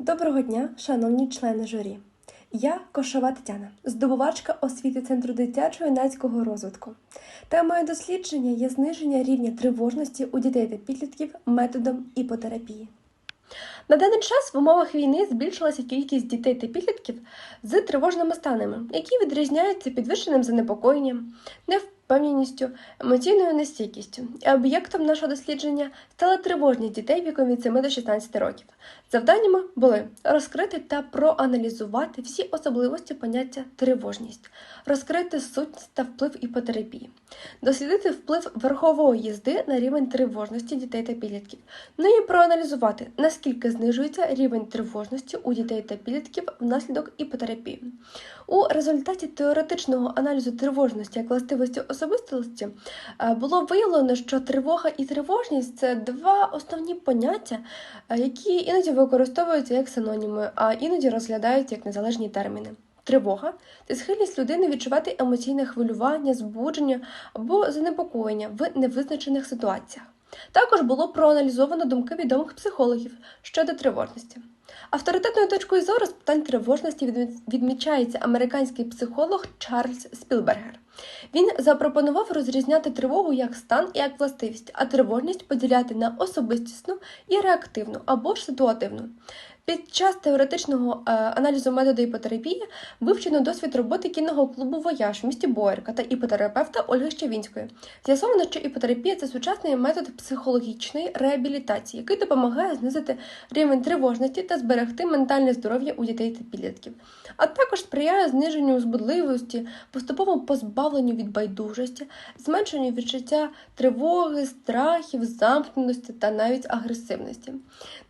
Доброго дня, шановні члени журі. Я Кошова Тетяна, здобувачка освіти Центру дитячого юнацького розвитку. Темою дослідження є зниження рівня тривожності у дітей та підлітків методом іпотерапії. На даний час в умовах війни збільшилася кількість дітей та підлітків з тривожними станами, які відрізняються підвищеним занепокоєнням, невпевненістю, емоційною нестійкістю. І об'єктом нашого дослідження стала тривожність дітей віком від 7 до 16 років. Завданнями були розкрити та проаналізувати всі особливості поняття тривожність, розкрити суть та вплив іпотерапії, дослідити вплив верхової їзди на рівень тривожності дітей та підлітків, ну і проаналізувати, наскільки знижується рівень тривожності у дітей та підлітків внаслідок іпотерапії. У результаті теоретичного аналізу тривожності як властивості особистості е, було виявлено, що тривога і тривожність це два основні поняття, е, які іноді використовуються як синоніми, а іноді розглядаються як незалежні терміни. Тривога це схильність людини відчувати емоційне хвилювання, збудження або занепокоєння в невизначених ситуаціях. Також було проаналізовано думки відомих психологів щодо тривожності. Авторитетною точкою зору з питань тривожності відмічається американський психолог Чарльз Спілбергер. Він запропонував розрізняти тривогу як стан і як властивість, а тривожність поділяти на особистісну і реактивну або ж ситуативну. Під час теоретичного е, аналізу методу іпотерапії вивчено досвід роботи кінного клубу Вояж в місті Боярка та іпотерапевта Ольги Щавінської. З'ясовано, що іпотерапія це сучасний метод психологічної реабілітації, який допомагає знизити рівень тривожності та зберегти ментальне здоров'я у дітей та підлітків, а також сприяє зниженню збудливості, поступовому позбавленню від байдужості, зменшенню відчуття тривоги, страхів, замкненості та навіть агресивності.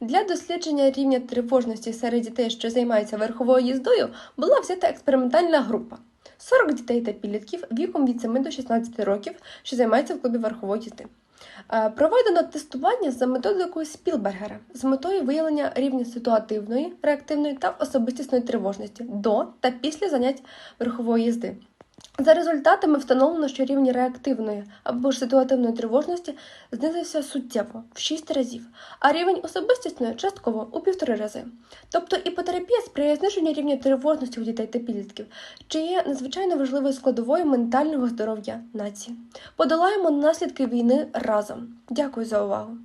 Для дослідження рівня тривожності серед дітей, що займаються верховою їздою, була взята експериментальна група. 40 дітей та підлітків віком від 7 до 16 років, що займаються в клубі верхової їзди. Е, Проведено тестування за методикою Спілбергера з метою виявлення рівня ситуативної, реактивної та особистісної тривожності до та після занять верхової їзди. За результатами встановлено, що рівень реактивної або ж ситуативної тривожності знизився суттєво в 6 разів, а рівень особистісної частково у півтори рази. Тобто іпотерапія сприяє зниженню рівня тривожності у дітей та підлітків, чи є надзвичайно важливою складовою ментального здоров'я нації. Подолаємо наслідки війни разом. Дякую за увагу.